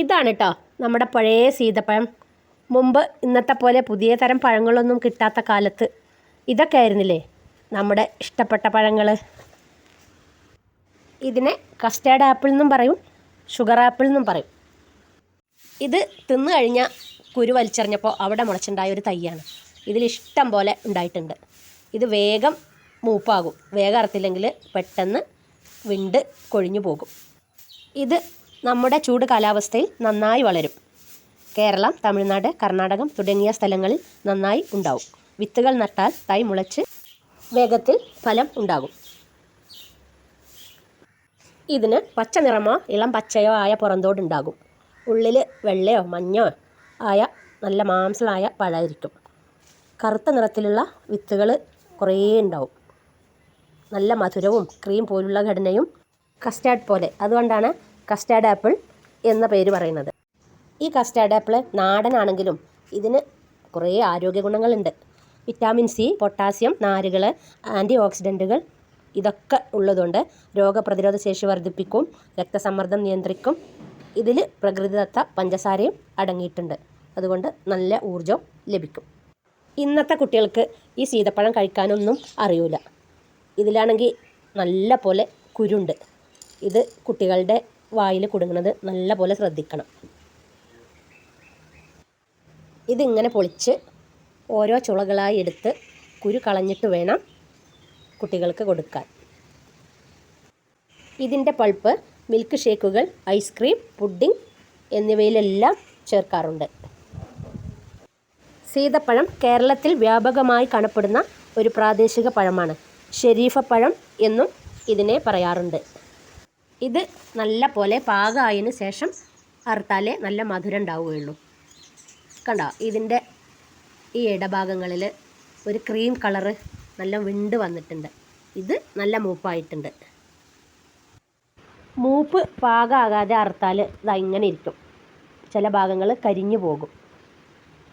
ഇതാണ് കേട്ടോ നമ്മുടെ പഴയ സീതപ്പഴം. മുമ്പ് ഇന്നത്തെ പോലെ പുതിയ തരം പഴങ്ങളൊന്നും കിട്ടാത്ത കാലത്ത് ഇതൊക്കെ ആയിരുന്നില്ലേ നമ്മുടെ ഇഷ്ടപ്പെട്ട പഴങ്ങൾ ഇതിനെ കസ്റ്റേർഡ് ആപ്പിൾ എന്നും പറയും ഷുഗർ ആപ്പിൾ എന്നും പറയും. ഇത് തിന്നു കഴിഞ്ഞാൽ കുരു വലിച്ചെറിഞ്ഞപ്പോൾ അവിടെ മുളച്ചുണ്ടായ ഒരു തൈയാണ്. ഇതിലിഷ്ടം പോലെ ഉണ്ടായിട്ടുണ്ട്. ഇത് വേഗം മൂപ്പാകും. വേഗം അറുത്തില്ലെങ്കിൽ പെട്ടെന്ന് വിണ്ട് കൊഴിഞ്ഞു പോകും. ഇത് നമ്മുടെ ചൂട് കാലാവസ്ഥയിൽ നന്നായി വളരും. കേരളം തമിഴ്നാട് കർണാടകം തുടങ്ങിയ സ്ഥലങ്ങളിൽ നന്നായി ഉണ്ടാവും. വിത്തുകൾ നട്ടാൽ തൈ മുളച്ച് വേഗത്തിൽ ഫലം ഉണ്ടാകും. ഇതിന് പച്ച നിറമോ ഇളം പച്ചയോ ആയ പുറന്തോടുണ്ടാകും ഉള്ളിൽ വെള്ളയോ മഞ്ഞോ ആയ നല്ല മാംസമായ പഴമായിരിക്കും കറുത്ത നിറത്തിലുള്ള വിത്തുകൾ കുറേ ഉണ്ടാവും. നല്ല മധുരവും ക്രീം പോലുള്ള ഘടനയും കസ്റ്റാർഡ് പോലെ. അതുകൊണ്ടാണ് കസ്റ്റാർഡ് ആപ്പിൾ എന്ന പേര് പറയുന്നത്. ഈ കസ്റ്റാർഡ് ആപ്പിൾ നാടനാണെങ്കിലും ഇതിന് കുറേ ആരോഗ്യ ഗുണങ്ങളുണ്ട്. വിറ്റാമിൻ സി പൊട്ടാസ്യം നാരുകൾ ആന്റി ഓക്സിഡന്റുകൾ ഇതൊക്കെ ഉള്ളതുകൊണ്ട് രോഗപ്രതിരോധ ശേഷി വർദ്ധിപ്പിക്കും രക്തസമ്മർദ്ദം നിയന്ത്രിക്കും. ഇതിൽ പ്രകൃതിദത്ത പഞ്ചസാരയും അടങ്ങിയിട്ടുണ്ട്. അതുകൊണ്ട് നല്ല ഊർജം ലഭിക്കും. ഇന്നത്തെ കുട്ടികൾക്ക് ഈ സീതപ്പഴം കഴിക്കാനൊന്നും അറിയില്ല ഇതിലാണെങ്കിൽ നല്ല പോലെ കുരുണ്ട്. ഇത് കുട്ടികളുടെ വായിൽ കുടുങ്ങുന്നത് നല്ല പോലെ ശ്രദ്ധിക്കണം. ഇതിങ്ങനെ പൊളിച്ച് ഓരോ ചുളകളായി എടുത്ത് കുരു കളഞ്ഞിട്ട് വേണം കുട്ടികൾക്ക് കൊടുക്കാൻ. ഇതിന്റെ പൾപ്പ് മിൽക്ക് ഷേക്കുകൾ ഐസ്ക്രീം പുഡിംഗ് എന്നിവയിലെല്ലാം ചേർക്കാറുണ്ട്. സീതപ്പഴം കേരളത്തിൽ വ്യാപകമായി കാണപ്പെടുന്ന ഒരു പ്രാദേശിക പഴമാണ്. ഷെരീഫപ്പഴം എന്നും ഇതിനെ പറയാറുണ്ട്. ഇത് നല്ല പോലെ പാകമായതിന് ശേഷം അറുത്താലേ നല്ല മധുരം ഉണ്ടാവുകയുള്ളൂ. കണ്ടോ? ഇതിന്റെ ഈ ഇടഭാഗങ്ങളിൽ ഒരു ക്രീം കളറ് നല്ല വിണ്ട് വന്നിട്ടുണ്ട്. ഇത് നല്ല മൂപ്പായിട്ടുണ്ട്. മൂപ്പ് പാകമാകാതെ അറുത്താൽ ഇത് ഇങ്ങനെ ഇരിക്കും. ചില ഭാഗങ്ങൾ കരിഞ്ഞു പോകും.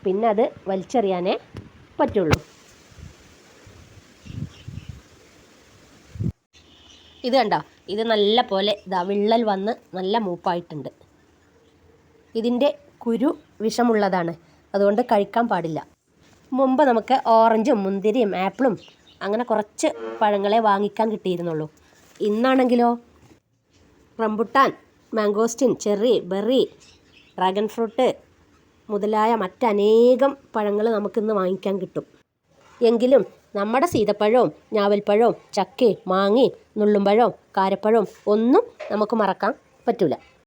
പിന്നെ അത് വലിച്ചെറിയാനേ പറ്റുള്ളൂ. ഇത് കണ്ടോ? ഇത് നല്ല പോലെ ഇതാ വിള്ളൽ വന്ന് നല്ല മൂപ്പായിട്ടുണ്ട്. ഇതിന്റെ കുരു വിഷമുള്ളതാണ്. അതുകൊണ്ട് കഴിക്കാൻ പാടില്ല. മുമ്പ് നമുക്ക് ഓറഞ്ചും മുന്തിരിയും ആപ്പിളും അങ്ങനെ കുറച്ച് പഴങ്ങളെ വാങ്ങിക്കാൻ കിട്ടിയിരുന്നുള്ളൂ. ഇന്നാണെങ്കിലോ? Rambutan mangosteen cherry berry dragon fruit മുതലായ മറ്റനേകം പഴങ്ങൾ നമുക്കിന്ന് വാങ്ങിക്കാൻ കിട്ടും. എങ്കിലും നമ്മുടെ സീതപ്പഴവും ഞാവൽപ്പഴവും ചക്കയും മാങ്ങയും നുള്ളുമ്പഴവും കാരപ്പഴവും ഒന്നും നമുക്ക് മറക്കാൻ പറ്റില്ല